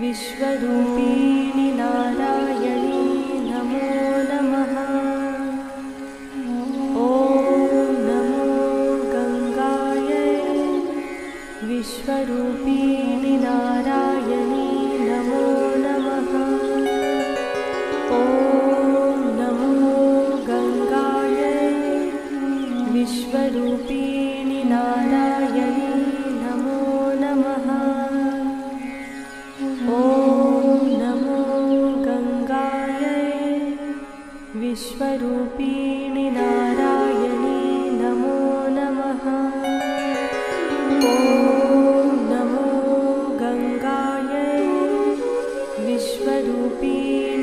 विश्वरूपिणि नारायणी नमो नमः। ॐ नमो गङ्गाय विश्वरूपिणि नारायणी नमो नमः। ॐ नमो गङ्गाय विश्वरूपिणि नारायणी विश्वरूपिणि नारायणे नमो नमः। ॐ नमो गङ्गाय विश्वरूपिणि